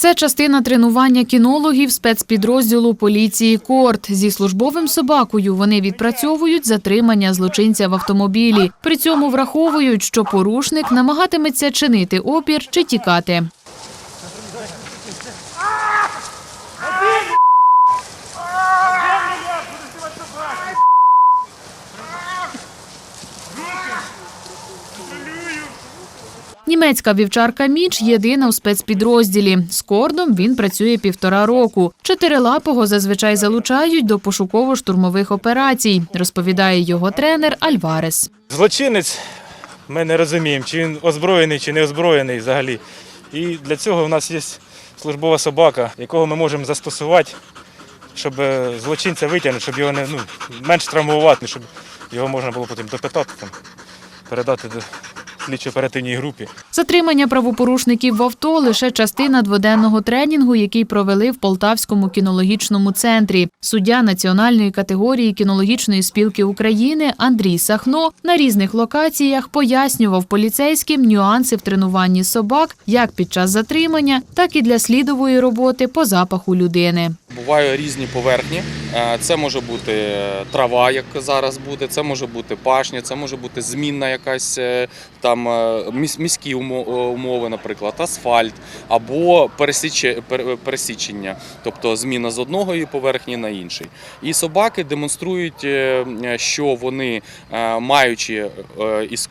Це частина тренування кінологів спецпідрозділу поліції Корт. Зі службовим собакою вони відпрацьовують затримання злочинця в автомобілі. При цьому враховують, що порушник намагатиметься чинити опір чи тікати. Німецька вівчарка Міч єдина у спецпідрозділі. З кордом він працює півтора року. Чотирилапого зазвичай залучають до пошуково-штурмових операцій, розповідає його тренер Альварес. Злочинець ми не розуміємо, чи він озброєний, чи не озброєний взагалі. І для цього в нас є службова собака, якого ми можемо застосувати, щоб е, злочинця витягнути, щоб його не ну, менш травмувати, щоб його можна було потім допитати, там, передати до слідчо-оперативній групі. Затримання правопорушників в авто лише частина дводенного тренінгу, який провели в Полтавському кінологічному центрі. Суддя національної категорії кінологічної спілки України Андрій Сахно на різних локаціях пояснював поліцейським нюанси в тренуванні собак як під час затримання, так і для слідової роботи по запаху людини. Бувають різні поверхні. Е, Це може бути е, трава, як зараз буде, це може бути пашня, це може бути змінна якась е, там міські умо- умови, наприклад, асфальт або пересіче- пересічення, тобто зміна з одного поверхні на інший. І собаки демонструють, що вони, маючи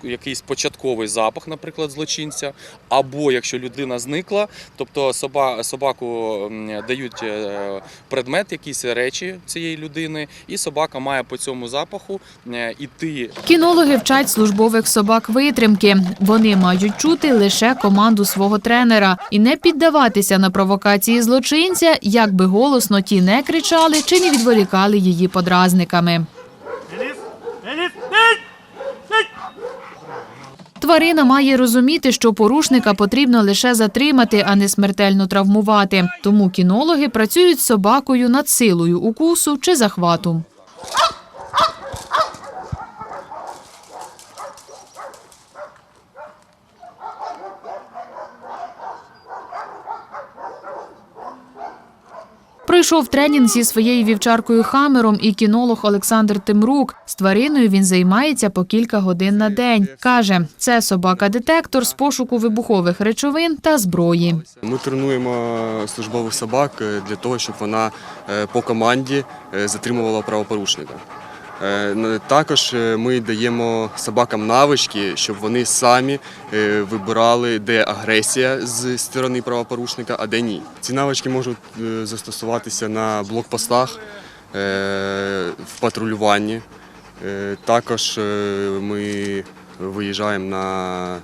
якийсь початковий запах, наприклад, злочинця, або якщо людина зникла, тобто соба, собаку дають предмет, якісь речі цієї людини, і собака має по цьому запаху е, іти Кінологи вчать службових собак витримки. Вони мають чути лише команду свого тренера і не піддаватися на провокації злочинця, як би голосно ті не кричали чи не відволікали її подразниками. Тварина має розуміти, що порушника потрібно лише затримати, а не смертельно травмувати. Тому кінологи працюють з собакою над силою укусу чи захвату. Пройшов тренінг зі своєю вівчаркою Хамером і кінолог Олександр Тимрук. З твариною він займається по кілька годин на день. Каже, це собака-детектор з пошуку вибухових речовин та зброї. Ми тренуємо службових собак е, для того, щоб вона е, по команді е, затримувала правопорушника. Е, Також е, ми даємо собакам навички, щоб вони самі е, вибирали, де агресія з сторони правопорушника, а де ні. Ці навички можуть застосуватися на блокпостах, в патрулюванні. Також ми виїжджаємо на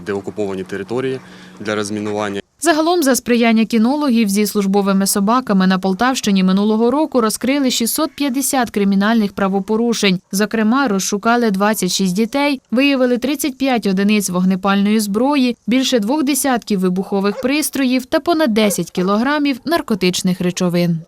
деокуповані території для розмінування. Загалом, за сприяння кінологів зі службовими собаками на Полтавщині минулого року розкрили 650 кримінальних правопорушень. Зокрема, розшукали 26 дітей, виявили 35 одиниць вогнепальної зброї, більше двох десятків вибухових пристроїв та понад 10 кілограмів наркотичних речовин.